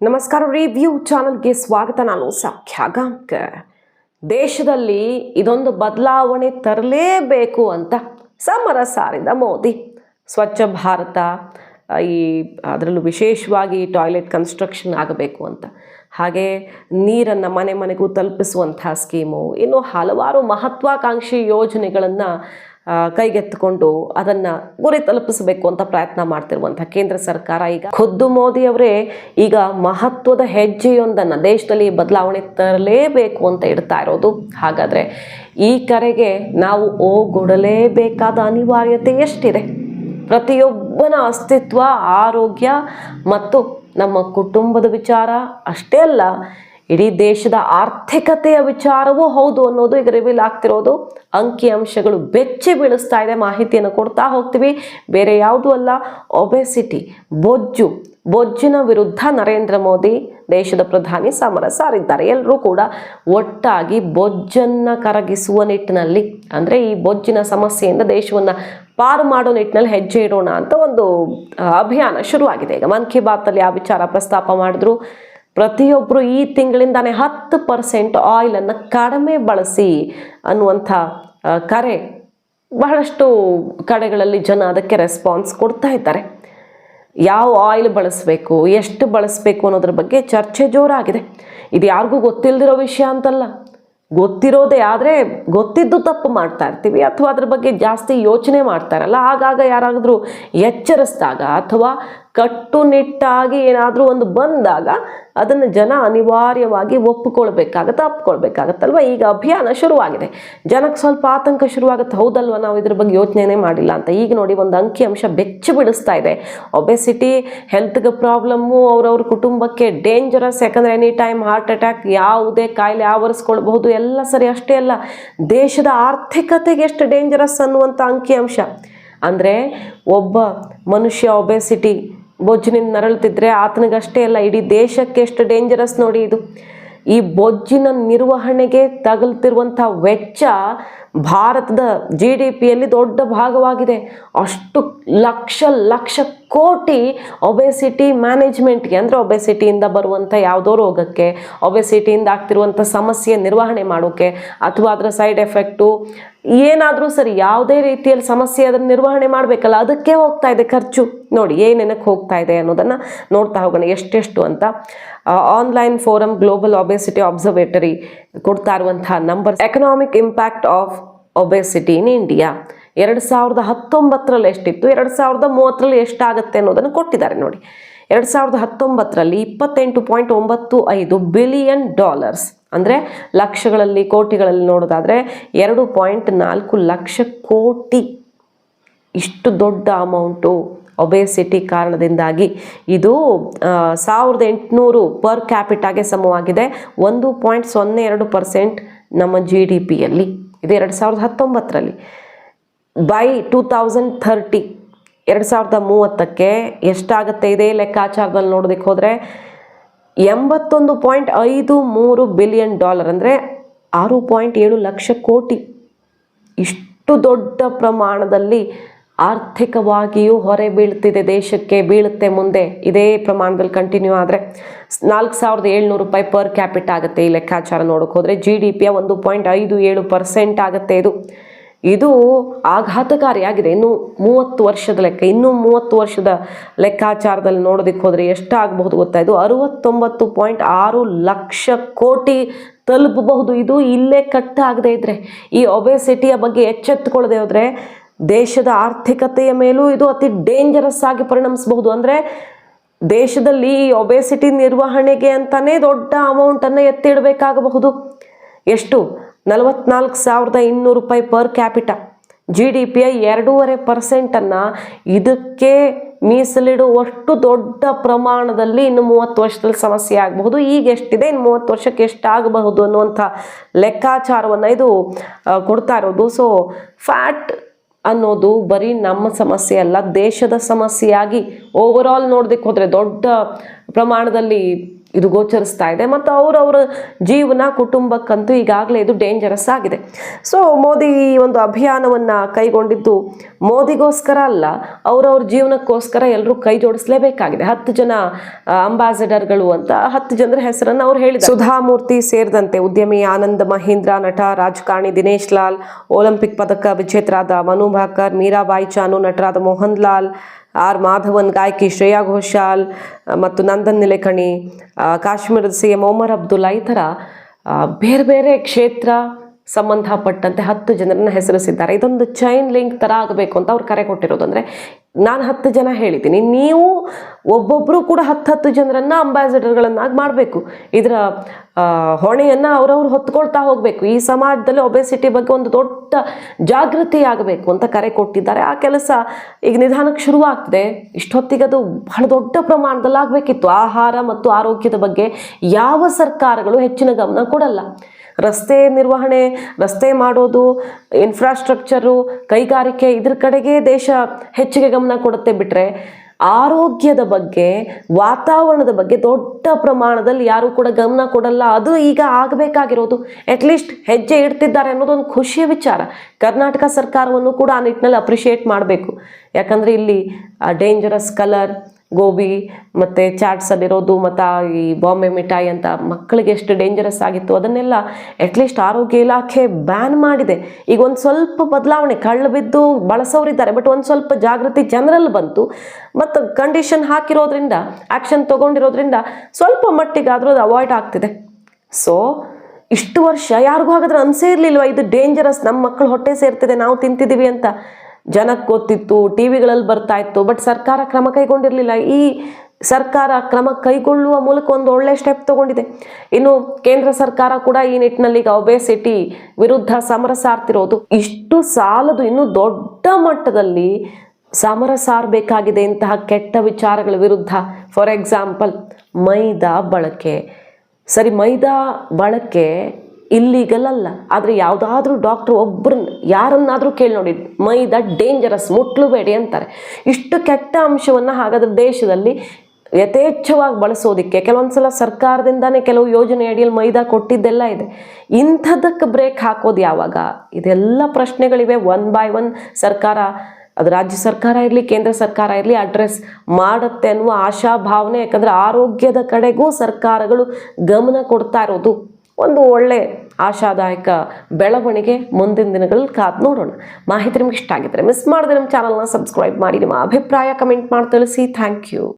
ನಮಸ್ಕಾರ ರಿವ್ಯೂ ಚಾನಲ್ಗೆ ಸ್ವಾಗತ. ನಾನು ಸಾಖ್ಯಾಗಾಂಕರ್ ದೇಶದಲ್ಲಿ ಇದೊಂದು ಬದಲಾವಣೆ ತರಲೇಬೇಕು ಅಂತ ಸಮರ ಸಾರಿದ ಮೋದಿ. ಸ್ವಚ್ಛ ಭಾರತ ಈ, ಅದರಲ್ಲೂ ವಿಶೇಷವಾಗಿ ಟಾಯ್ಲೆಟ್ ಕನ್ಸ್ಟ್ರಕ್ಷನ್ ಆಗಬೇಕು ಅಂತ. ಹಾಗೆ ನೀರನ್ನು ಮನೆ ಮನೆಗೂ ತಲುಪಿಸುವಂಥ ಸ್ಕೀಮು, ಇನ್ನು ಹಲವಾರು ಮಹತ್ವಾಕಾಂಕ್ಷಿ ಯೋಜನೆಗಳನ್ನು ಕೈಗೆತ್ತಿಕೊಂಡು ಅದನ್ನು ಗುರಿ ತಲುಪಿಸಬೇಕು ಅಂತ ಪ್ರಯತ್ನ ಮಾಡ್ತಿರುವಂಥ ಕೇಂದ್ರ ಸರ್ಕಾರ ಈಗ. ಖುದ್ದು ಮೋದಿಯವರೇ ಈಗ ಮಹತ್ವದ ಹೆಜ್ಜೆಯೊಂದನ್ನು ದೇಶದಲ್ಲಿ ಬದಲಾವಣೆ ತರಲೇಬೇಕು ಅಂತ ಇಡ್ತಾ ಇರೋದು. ಹಾಗಾದರೆ ಈ ಕರೆಗೆ ನಾವು ಓಗೊಡಲೇಬೇಕಾದ ಅನಿವಾರ್ಯತೆ ಎಷ್ಟಿದೆ? ಪ್ರತಿಯೊಬ್ಬನ ಅಸ್ತಿತ್ವ, ಆರೋಗ್ಯ ಮತ್ತು ನಮ್ಮ ಕುಟುಂಬದ ವಿಚಾರ ಅಷ್ಟೇ ಅಲ್ಲ ಇಡೀ ದೇಶದ ಆರ್ಥಿಕತೆಯ ವಿಚಾರವೂ ಹೌದು ಅನ್ನೋದು ಈಗ ರಿವೀಲ್ ಆಗ್ತಿರೋದು. ಅಂಕಿ ಅಂಶಗಳು ಬೆಚ್ಚಿ ಬೀಳಿಸ್ತಾ ಇದೆ ಮಾಹಿತಿಯನ್ನು ಕೊಡ್ತಾ ಹೋಗ್ತೀವಿ. ಬೇರೆ ಯಾವುದೂ ಅಲ್ಲ ಒಬೆಸಿಟಿ ಬೊಜ್ಜು, ಬೊಜ್ಜಿನ ವಿರುದ್ಧ ನರೇಂದ್ರ ಮೋದಿ ದೇಶದ ಪ್ರಧಾನಿ ಸಮರ ಸಾರಿದ್ದಾರೆ ಎಲ್ಲರೂ ಕೂಡ ಒಟ್ಟಾಗಿ ಬೊಜ್ಜನ್ನು ಕರಗಿಸುವ ನಿಟ್ಟಿನಲ್ಲಿ, ಅಂದರೆ ಈ ಬೊಜ್ಜಿನ ಸಮಸ್ಯೆಯಿಂದ ದೇಶವನ್ನು ಪಾರು ಮಾಡೋ ನಿಟ್ಟಿನಲ್ಲಿ ಹೆಜ್ಜೆ ಇಡೋಣ ಅಂತ ಒಂದು ಅಭಿಯಾನ ಶುರುವಾಗಿದೆ. ಈಗ ಮನ್ ಕಿ ಬಾತಲ್ಲಿ ಆ ವಿಚಾರ ಪ್ರಸ್ತಾಪ ಮಾಡಿದ್ರು. ಪ್ರತಿಯೊಬ್ಬರು ಈ ತಿಂಗಳಿಂದಾನೇ ಹತ್ತು ಪರ್ಸೆಂಟ್ ಆಯಿಲನ್ನು ಕಡಿಮೆ ಬಳಸಿ ಅನ್ನುವಂಥ ಕರೆ ಬಹಳಷ್ಟು ಕಡೆಗಳಲ್ಲಿ ಜನ ಅದಕ್ಕೆ ರೆಸ್ಪಾನ್ಸ್ ಕೊಡ್ತಾ ಇದ್ದಾರೆ. ಯಾವ ಆಯಿಲ್ ಬಳಸಬೇಕು, ಎಷ್ಟು ಬಳಸಬೇಕು ಅನ್ನೋದ್ರ ಬಗ್ಗೆ ಚರ್ಚೆ ಜೋರಾಗಿದೆ. ಇದು ಯಾರಿಗೂ ಗೊತ್ತಿಲ್ಲದಿರೋ ವಿಷಯ ಅಂತಲ್ಲ. ಗೊತ್ತಿರೋದೇ ಆದರೆ ಗೊತ್ತಿದ್ದು ತಪ್ಪು ಮಾಡ್ತಾ ಇರ್ತೀವಿ ಅಥವಾ ಅದ್ರ ಬಗ್ಗೆ ಜಾಸ್ತಿ ಯೋಚನೆ ಮಾಡ್ತಾರಲ್ಲ ಆಗಾಗ ಯಾರಾದರೂ ಎಚ್ಚರಿಸಿದಾಗ ಅಥವಾ ಕಟ್ಟುನಿಟ್ಟಾಗಿ ಏನಾದರೂ ಒಂದು ಬಂದಾಗ ಅದನ್ನು ಜನ ಅನಿವಾರ್ಯವಾಗಿ ಒಪ್ಪಿಕೊಳ್ಬೇಕಾಗತ್ತೆ ಅಪ್ಕೊಳ್ಬೇಕಾಗತ್ತಲ್ವ ಈಗ ಅಭಿಯಾನ ಶುರುವಾಗಿದೆ. ಜನಕ್ಕೆ ಸ್ವಲ್ಪ ಆತಂಕ ಶುರುವಾಗುತ್ತೆ. ಹೌದಲ್ವ ನಾವು ಇದ್ರ ಬಗ್ಗೆ ಯೋಚನೆನೇ ಮಾಡಿಲ್ಲ ಅಂತ? ಈಗ ನೋಡಿ ಒಂದು ಅಂಕಿ ಅಂಶ ಬೆಚ್ಚಿ ಬಿಡಿಸ್ತಾ ಇದೆ. ಒಬೆಸಿಟಿ ಹೆಲ್ತ್ಗೆ ಪ್ರಾಬ್ಲಮ್ಮು ಅವ್ರವ್ರ ಕುಟುಂಬಕ್ಕೆ ಡೇಂಜರಸ್ ಯಾಕಂದರೆ ಎನಿ ಟೈಮ್ ಹಾರ್ಟ್ ಅಟ್ಯಾಕ್ ಯಾವುದೇ ಕಾಯಿಲೆ ಆವರಿಸ್ಕೊಳ್ಬಹುದು, ಎಲ್ಲ ಸರಿ ಅಷ್ಟೇ ಅಲ್ಲ. ದೇಶದ ಆರ್ಥಿಕತೆಗೆ ಎಷ್ಟು ಡೇಂಜರಸ್ ಅನ್ನುವಂಥ ಅಂಕಿ ಅಂಶ. ಅಂದರೆ ಒಬ್ಬ ಮನುಷ್ಯ ಒಬೆಸಿಟಿ ಬೊಜ್ಜಿನಿಂದ ನರಳುತ್ತಿದ್ರೆ ಆತನಿಗಷ್ಟೇ ಅಲ್ಲ, ಇಡೀ ದೇಶಕ್ಕೆ ಎಷ್ಟು ಡೇಂಜರಸ್ ನೋಡಿ ಇದು. ಈ ಬೊಜ್ಜಿನ ನಿರ್ವಹಣೆಗೆ ತಗಲ್ತಿರುವಂಥ ವೆಚ್ಚ ಭಾರತದ ಜಿ ಡಿ ಪಿಯಲ್ಲಿ ದೊಡ್ಡ ಭಾಗವಾಗಿದೆ. ಅಷ್ಟು ಲಕ್ಷ ಲಕ್ಷ ಕೋಟಿ ಒಬೆಸಿಟಿ ಮ್ಯಾನೇಜ್ಮೆಂಟ್ಗೆ ಅಂದರೆ ಒಬೆಸಿಟಿಯಿಂದ ಬರುವಂಥ ಯಾವುದೋ ರೋಗಕ್ಕೆ ಒಬೆಸಿಟಿಯಿಂದ ಆಗ್ತಿರುವಂಥ ಸಮಸ್ಯೆ ನಿರ್ವಹಣೆ ಮಾಡೋಕ್ಕೆ ಅಥವಾ ಅದರ ಸೈಡ್ ಎಫೆಕ್ಟು ಏನಾದರೂ ಸರಿ ಯಾವುದೇ ರೀತಿಯಲ್ಲಿ ಸಮಸ್ಯೆ ಅದನ್ನು ನಿರ್ವಹಣೆ ಮಾಡಬೇಕಲ್ಲ, ಅದಕ್ಕೆ ಹೋಗ್ತಾ ಇದೆ ಖರ್ಚು. ನೋಡಿ ಏನೇನಕ್ಕೆ ಹೋಗ್ತಾ ಇದೆ ಅನ್ನೋದನ್ನು ನೋಡ್ತಾ ಹೋಗೋಣ ಎಷ್ಟೆಷ್ಟು ಅಂತ. Online forum global obesity observatory ಕೊಡ್ತಾ ಇರುವಂತಹ number economic impact of obesity in India ಎರಡು ಸಾವಿರದ ಹತ್ತೊಂಬತ್ತರಲ್ಲಿ ಎಷ್ಟಿತ್ತು? ಎರಡು ಸಾವಿರದ ಮೂವತ್ತರಲ್ಲಿ ಎಷ್ಟಾಗುತ್ತೆ ಅನ್ನೋದನ್ನು ಕೊಟ್ಟಿದ್ದಾರೆ ನೋಡಿ. ಎರಡು ಸಾವಿರದ ಹತ್ತೊಂಬತ್ತರಲ್ಲಿ ಇಪ್ಪತ್ತೆಂಟು ಪಾಯಿಂಟ್ ಒಂಬತ್ತು ಐದು ಬಿಲಿಯನ್ ಡಾಲರ್ಸ್, ಅಂದರೆ ಲಕ್ಷಗಳಲ್ಲಿ, ಕೋಟಿಗಳಲ್ಲಿ ನೋಡೋದಾದರೆ ಎರಡು ಪಾಯಿಂಟ್ ನಾಲ್ಕು ಲಕ್ಷ ಕೋಟಿ. ಇಷ್ಟು ದೊಡ್ಡ ಅಮೌಂಟು ಒಬೇಸಿಟಿ ಕಾರಣದಿಂದಾಗಿ ಇದು ಸಾವಿರದ ಎಂಟುನೂರು ಪರ್ ಕ್ಯಾಪಿಟಾಗೆ ಸಮವಾಗಿದೆ. ಒಂದು ಪಾಯಿಂಟ್ ಸೊನ್ನೆ ಎರಡು ಪರ್ಸೆಂಟ್ ನಮ್ಮ ಜಿ ಡಿ ಪಿಯಲ್ಲಿ ಇದು ಎರಡು ಸಾವಿರದ ಹತ್ತೊಂಬತ್ತರಲ್ಲಿ. ಬೈ ಟೂ ತೌಸಂಡ್ ಥರ್ಟಿ ಎರಡು ಸಾವಿರದ ಮೂವತ್ತಕ್ಕೆ ಎಷ್ಟಾಗುತ್ತೆ ಇದೇ ಲೆಕ್ಕಾಚಾರದಲ್ಲಿ ನೋಡೋದಕ್ಕೆ ಹೋದರೆ ಎಂಬತ್ತೊಂದು ಪಾಯಿಂಟ್ ಐದು ಮೂರು ಬಿಲಿಯನ್ ಡಾಲರ್ ಅಂದರೆ ಆರು ಪಾಯಿಂಟ್ ಏಳು ಲಕ್ಷ ಕೋಟಿ. ಇಷ್ಟು ದೊಡ್ಡ ಪ್ರಮಾಣದಲ್ಲಿ ಆರ್ಥಿಕವಾಗಿಯೂ ಹೊರೆ ಬೀಳ್ತಿದೆ, ದೇಶಕ್ಕೆ ಬೀಳುತ್ತೆ ಮುಂದೆ. ಇದೇ ಪ್ರಮಾಣದಲ್ಲಿ ಕಂಟಿನ್ಯೂ ಆದರೆ ನಾಲ್ಕು ಸಾವಿರದ ಏಳ್ನೂರು ರೂಪಾಯಿ ಪರ್ ಕ್ಯಾಪಿಟ್ ಆಗುತ್ತೆ ಈ ಲೆಕ್ಕಾಚಾರ ನೋಡೋಕೆ ಹೋದರೆ. ಜಿ ಡಿ ಪಿಯ ಒಂದು ಪಾಯಿಂಟ್ ಐದು ಏಳು ಪರ್ಸೆಂಟ್ ಆಗುತ್ತೆ ಇದು. ಇದು ಆಘಾತಕಾರಿಯಾಗಿದೆ. ಇನ್ನು ಮೂವತ್ತು ವರ್ಷದ ಲೆಕ್ಕ, ಇನ್ನೂ ಮೂವತ್ತು ವರ್ಷದ ಲೆಕ್ಕಾಚಾರದಲ್ಲಿ ನೋಡೋದಕ್ಕೆ ಹೋದರೆ ಎಷ್ಟಾಗಬಹುದು ಗೊತ್ತಾ? ಇದು ಅರುವತ್ತೊಂಬತ್ತು ಪಾಯಿಂಟ್ ಆರು ಲಕ್ಷ ಕೋಟಿ ತಲುಪಬಹುದು. ಇದು ಇಲ್ಲೇ ಕಟ್ ಆಗದೆ ಇದ್ದರೆ ಈ ಒಬೆಸಿಟಿಯ ಬಗ್ಗೆ ಎಚ್ಚೆತ್ತುಕೊಳ್ಳದೆ ಹೋದರೆ ದೇಶದ ಆರ್ಥಿಕತೆಯ ಮೇಲೂ ಇದು ಅತಿ ಡೇಂಜರಸ್ ಆಗಿ ಪರಿಣಮಿಸಬಹುದು. ಅಂದರೆ ದೇಶದಲ್ಲಿ ಈ ಒಬೆಸಿಟಿ ನಿರ್ವಹಣೆಗೆ ಅಂತಲೇ ದೊಡ್ಡ ಅಮೌಂಟನ್ನು ಎತ್ತಿಡಬೇಕಾಗಬಹುದು. ಎಷ್ಟು? ನಲವತ್ನಾಲ್ಕು ಸಾವಿರದ ಇನ್ನೂರು ರೂಪಾಯಿ ಪರ್ ಕ್ಯಾಪಿಟ ಜಿ ಡಿ ಪಿಯ ಎರಡೂವರೆ ಪರ್ಸೆಂಟನ್ನು ಇದಕ್ಕೆ ಮೀಸಲಿಡುವಷ್ಟು ದೊಡ್ಡ ಪ್ರಮಾಣದಲ್ಲಿ ಇನ್ನು ಮೂವತ್ತು ವರ್ಷದಲ್ಲಿ ಸಮಸ್ಯೆ ಆಗಬಹುದು. ಈಗ ಎಷ್ಟಿದೆ? ಇನ್ನು ಮೂವತ್ತು ವರ್ಷಕ್ಕೆ ಎಷ್ಟಾಗಬಹುದು ಅನ್ನುವಂಥ ಲೆಕ್ಕಾಚಾರವನ್ನು ಇದು ಕೊಡ್ತಾ ಇರೋದು. ಸೊ ಫ್ಯಾಟ್ ಅನ್ನೋದು ಬರೀ ನಮ್ಮ ಸಮಸ್ಯೆ ಅಲ್ಲ, ದೇಶದ ಸಮಸ್ಯೆಯಾಗಿ ಓವರಾಲ್ ನೋಡೋದಕ್ಕೆ ಹೋದರೆ ದೊಡ್ಡ ಪ್ರಮಾಣದಲ್ಲಿ ಇದು ಗೋಚರಿಸ್ತಾ ಇದೆ ಮತ್ತು ಅವರವರ ಜೀವನ, ಕುಟುಂಬಕ್ಕಂತೂ ಈಗಾಗಲೇ ಇದು ಡೇಂಜರಸ್ ಆಗಿದೆ. ಸೊ ಮೋದಿ ಈ ಒಂದು ಅಭಿಯಾನವನ್ನು ಕೈಗೊಂಡಿದ್ದು ಮೋದಿಗೋಸ್ಕರ ಅಲ್ಲ ಅವರವ್ರ ಜೀವನಕ್ಕೋಸ್ಕರ ಎಲ್ಲರೂ ಕೈ ಜೋಡಿಸಲೇಬೇಕಾಗಿದೆ. ಹತ್ತು ಜನ ಅಂಬಾಸಿಡರ್ಗಳು ಅಂತ ಹತ್ತು ಜನರ ಹೆಸರನ್ನು ಅವ್ರು ಹೇಳಿದ್ದಾರೆ. ಸುಧಾಮೂರ್ತಿ ಸೇರಿದಂತೆ ಉದ್ಯಮಿ ಆನಂದ್ ಮಹೇಂದ್ರ, ನಟ ರಾಜಕಾರಣಿ ದಿನೇಶ್ ಲಾಲ್, ಒಲಿಂಪಿಕ್ ಪದಕ ವಿಜೇತರಾದ ಮನು ಭಾಕರ್, ಮೀರಾಬಾಯಿ ಚಾನು, ನಟರಾದ ಮೋಹನ್ ಲಾಲ್ ಆರ್ ಮಾಧವನ್, ಗಾಯಕಿ ಶ್ರೇಯಾ ಘೋಷಾಲ್ ಮತ್ತು ನಂದನ್ ನಿಲೇಕಣಿ ಕಾಶ್ಮೀರದ ಸಿ ಎಂ ಒಮರ್ ಅಬ್ದುಲ್ಲಾ ಈ ಥರ ಬೇರೆ ಬೇರೆ ಕ್ಷೇತ್ರ ಸಂಬಂಧಪಟ್ಟಂತೆ ಹತ್ತು ಜನರನ್ನ ಹೆಸರಿಸಿದ್ದಾರೆ. ಇದೊಂದು ಚೈನ್ ಲಿಂಕ್ ಥರ ಆಗಬೇಕು ಅಂತ ಅವ್ರು ಕರೆ ಕೊಟ್ಟಿರೋದು. ಅಂದರೆ ನಾನು ಹತ್ತು ಜನ ಹೇಳಿದ್ದೀನಿ. ನೀವು ಒಬ್ಬೊಬ್ಬರು ಕೂಡ ಹತ್ತು ಹತ್ತು ಜನರನ್ನು ಅಂಬಾಸಿಡರ್ಗಳನ್ನಾಗಿ ಮಾಡಬೇಕು. ಇದರ ಹೊಣೆಯನ್ನು ಅವರವ್ರು ಹೊತ್ಕೊಳ್ತಾ ಹೋಗಬೇಕು. ಈ ಸಮಾಜದಲ್ಲಿ ಒಬೆಸಿಟಿ ಬಗ್ಗೆ ಒಂದು ದೊಡ್ಡ ಜಾಗೃತಿ ಆಗಬೇಕು ಅಂತ ಕರೆ ಕೊಟ್ಟಿದ್ದಾರೆ. ಆ ಕೆಲಸ ಈಗ ನಿಧಾನಕ್ಕೆ ಶುರುವಾಗ್ತದೆ. ಇಷ್ಟೊತ್ತಿಗೆ ಅದು ಬಹಳ ದೊಡ್ಡ ಪ್ರಮಾಣದಲ್ಲಿ ಆಗಬೇಕಿತ್ತು ಆಹಾರ ಮತ್ತು ಆರೋಗ್ಯದ ಬಗ್ಗೆ ಯಾವ ಸರ್ಕಾರಗಳು ಹೆಚ್ಚಿನ ಗಮನ ಕೊಡಲ್ಲ. ರಸ್ತೆ ನಿರ್ವಹಣೆ, ರಸ್ತೆ ಮಾಡೋದು ಇನ್ಫ್ರಾಸ್ಟ್ರಕ್ಚರು ಕೈಗಾರಿಕೆ ಇದ್ರ ಕಡೆಗೆ ದೇಶ ಹೆಚ್ಚಿಗೆ ಗಮನ ಕೊಡುತ್ತೆ ಬಿಟ್ಟರೆ ಆರೋಗ್ಯದ ಬಗ್ಗೆ, ವಾತಾವರಣದ ಬಗ್ಗೆ ದೊಡ್ಡ ಪ್ರಮಾಣದಲ್ಲಿ ಯಾರೂ ಕೂಡ ಗಮನ ಕೊಡಲ್ಲ. ಅದು ಈಗ ಆಗಬೇಕಾಗಿರೋದು. ಅಟ್ಲೀಸ್ಟ್ ಹೆಜ್ಜೆ ಇಡ್ತಿದ್ದಾರೆ ಅನ್ನೋದು ಒಂದು ಖುಷಿಯ ವಿಚಾರ. ಕರ್ನಾಟಕ ಸರ್ಕಾರವನ್ನು ಕೂಡ ಆ ನಿಟ್ಟಿನಲ್ಲಿ ಅಪ್ರಿಷಿಯೇಟ್ ಮಾಡಬೇಕು. ಯಾಕಂದರೆ ಇಲ್ಲಿ ಡೇಂಜರಸ್ ಕಲರ್ ಗೋಬಿ ಮತ್ತು ಚಾಟ್ಸಲ್ಲಿರೋದು ಮತ್ತು ಈ ಬಾಂಬೆ ಮಿಠಾಯಿ ಅಂತ ಮಕ್ಕಳಿಗೆ ಎಷ್ಟು ಡೇಂಜರಸ್ ಆಗಿತ್ತು, ಅದನ್ನೆಲ್ಲ ಅಟ್ಲೀಸ್ಟ್ ಆರೋಗ್ಯ ಇಲಾಖೆ ಬ್ಯಾನ್ ಮಾಡಿದೆ. ಈಗ ಒಂದು ಸ್ವಲ್ಪ ಬದಲಾವಣೆ, ಕಳ್ಳು ಬಿದ್ದು ಬಳಸೋರಿದ್ದಾರೆ ಬಟ್ ಒಂದು ಸ್ವಲ್ಪ ಜಾಗೃತಿ ಜನರಲ್ಲಿ ಬಂತು. ಮತ್ತು ಕಂಡೀಷನ್ ಹಾಕಿರೋದ್ರಿಂದ ಆ್ಯಕ್ಷನ್ ತೊಗೊಂಡಿರೋದ್ರಿಂದ ಸ್ವಲ್ಪ ಮಟ್ಟಿಗಾದರೂ ಅದು ಅವಾಯ್ಡ್ ಆಗ್ತಿದೆ. ಸೊ ಇಷ್ಟು ವರ್ಷ ಯಾರಿಗೂ ಹಾಗಾದ್ರೆ ಅನ್ಸೇ ಇರಲಿಲ್ವ, ಇದು ಡೇಂಜರಸ್ ನಮ್ಮ ಮಕ್ಕಳು ಹೊಟ್ಟೆ ಸೇರ್ತಿದೆ, ನಾವು ತಿಂತಿದ್ದೀವಿ ಅಂತ? ಜನಕ್ಕೆ ಗೊತ್ತಿತ್ತು, ಟಿ ವಿಗಳಲ್ಲಿ ಬರ್ತಾ ಇತ್ತು ಬಟ್ ಸರ್ಕಾರ ಕ್ರಮ ಕೈಗೊಂಡಿರಲಿಲ್ಲ. ಈ ಸರ್ಕಾರ ಕ್ರಮ ಕೈಗೊಳ್ಳುವ ಮೂಲಕ ಒಂದು ಒಳ್ಳೆ ಸ್ಟೆಪ್ ತಗೊಂಡಿದೆ. ಇನ್ನು ಕೇಂದ್ರ ಸರ್ಕಾರ ಕೂಡ ಈ ನಿಟ್ಟಿನಲ್ಲಿ ಈಗ ಒಬೆಸಿಟಿ ವಿರುದ್ಧ ಸಮರ ಸಾರ್ತಿರೋದು ಇಷ್ಟು ಸಾಲದು ಇನ್ನು ದೊಡ್ಡ ಮಟ್ಟದಲ್ಲಿ ಸಮರ ಸಾರಬೇಕಾಗಿದೆ ಇಂತಹ ಕೆಟ್ಟ ವಿಚಾರಗಳ ವಿರುದ್ಧ. ಫಾರ್ ಎಕ್ಸಾಂಪಲ್ ಮೈದಾ ಬಳಕೆ. ಸರಿ, ಮೈದಾ ಬಳಕೆ ಇಲ್ಲಿಗಲ್ ಅಲ್ಲ ಆದರೆ ಯಾವುದಾದ್ರೂ ಡಾಕ್ಟ್ರ್ ಒಬ್ಬರನ್ನ ಯಾರನ್ನಾದರೂ ಕೇಳಿ ನೋಡಿ ಮೈದಾ ಡೇಂಜರಸ್ ಮುಟ್ಲುಬೇಡಿ ಅಂತಾರೆ. ಇಷ್ಟು ಕೆಟ್ಟ ಅಂಶವನ್ನು ಹಾಗಾದ್ರೆ ದೇಶದಲ್ಲಿ ಯಥೇಚ್ಛವಾಗಿ ಬಳಸೋದಕ್ಕೆ ಕೆಲವೊಂದು ಸಲ ಸರ್ಕಾರದಿಂದಾನೇ ಕೆಲವು ಯೋಜನೆ ಅಡಿಯಲ್ಲಿ ಮೈದಾ ಕೊಟ್ಟಿದ್ದೆಲ್ಲ ಇದೆ. ಇಂಥದಕ್ಕೆ ಬ್ರೇಕ್ ಹಾಕೋದು ಯಾವಾಗ? ಇದೆಲ್ಲ ಪ್ರಶ್ನೆಗಳಿವೆ. ಒನ್ ಬೈ ಒನ್ ಸರ್ಕಾರ, ಅದು ರಾಜ್ಯ ಸರ್ಕಾರ ಇರಲಿ, ಕೇಂದ್ರ ಸರ್ಕಾರ ಇರಲಿ ಅಡ್ರೆಸ್ ಮಾಡುತ್ತೆ ಅನ್ನುವ ಆಶಾಭಾವನೆ. ಯಾಕಂದರೆ ಆರೋಗ್ಯದ ಕಡೆಗೂ ಸರ್ಕಾರಗಳು ಗಮನ ಕೊಡ್ತಾ ಇರೋದು. ಒಂದು ಒಳ್ಳೆ ಆಶಾದಾಯಕ ಬೆಳವಣಿಗೆ ಮುಂದಿನ ದಿನಗಳಲ್ಲಿ ಕಾದು ನೋಡೋಣ. ಮಾಹಿತಿ ನಿಮ್ಗೆ ಇಷ್ಟ ಆಗಿದ್ರೆ ಮಿಸ್ ಮಾಡಿದ್ರೆ ನಮ್ಮ ಚಾನಲ್ನ ಸಬ್ಸ್ಕ್ರೈಬ್ ಮಾಡಿ, ನಿಮ್ಮ ಅಭಿಪ್ರಾಯ ಕಮೆಂಟ್ ಮಾಡಿ ತಿಳಿಸಿ. Thank you